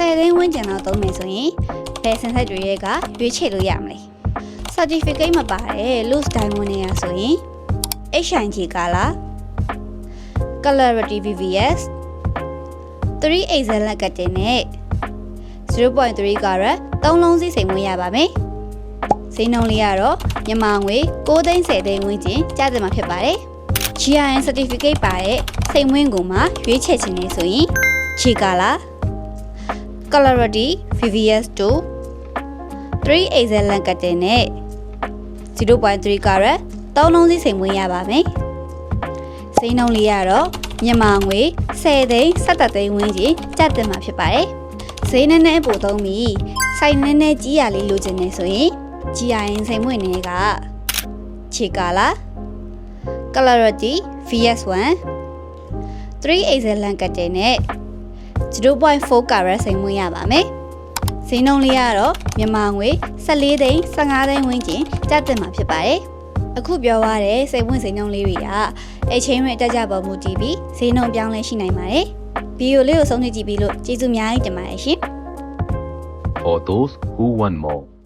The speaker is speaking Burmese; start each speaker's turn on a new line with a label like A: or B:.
A: 10သိန်းဝန်းကျင်လောက်သုံးမယ်ဆိုရင်ဘယ်စင်ဆက်တွေရဲ့ကရွေးချယ်လို့ရမလဲ certificate မပါတဲ့ loose diamond တွေရဆိုရင် HIG ကလာ clarity VVS 3 excel လက်ကတ်တင်နဲ့0.3 carat 3လုံးစီစိန်ဝင်ရပါမယ်။စိန်နှုန်းလေးကတော့မြန်မာငွေ6သိန်း10သိန်းဝန်းကျင်ကျသမှာဖြစ်ပါတယ်။ GIN certificate ပါတဲ့စိန်ဝင်းကိုမှရွေးချယ်ခြင်းနေဆိုရင်ခြေကလာ clarity VVS 2 3 excel လက်ကတ်တင်နဲ့0.3 carat 3လုံးစီစိန်ဝင်ရပါမယ်။စိန်နှုန်းလေးကတော့မြန်မာငွေ10သိန်း17သိန်းဝန်းကျင်ကျသမှာဖြစ်ပါတယ်။ဈေးနည်းနည်းပိုသုံးပြီးစိုက်နည်းနည်းကြီးရလေးလိုချင်နေဆိုရင် GIN စိန်မွင့်နေကခြေကာလာ Clarity VS1 3 excel လန်ကတ်တယ်နဲ့ 0.4 carat စိန်မွင့်ရပါမယ်။ဈေးနှုန်းလေးကတော့မြန်မာငွေ14သိန်း15သိန်းဝန်းကျင်ကျသမှာဖြစ်ပါတယ်။အခုပြောရတဲ့စိန်ဝင်စိန်နှုန်းလေးတွေကအဲချင်းဝင်တက်ကြပေါ်မူတည်ပြီးဈေးနှုန်းပြောင်းလဲရှိနိုင်ပါတယ်။ဗီဒီယိုလေးကိုဆုံးဖြတ်ကြည့်ပြီးလို့ကျေးဇူးအများကြီးတင်ပါတယ်ရှင်။
B: For those who want more.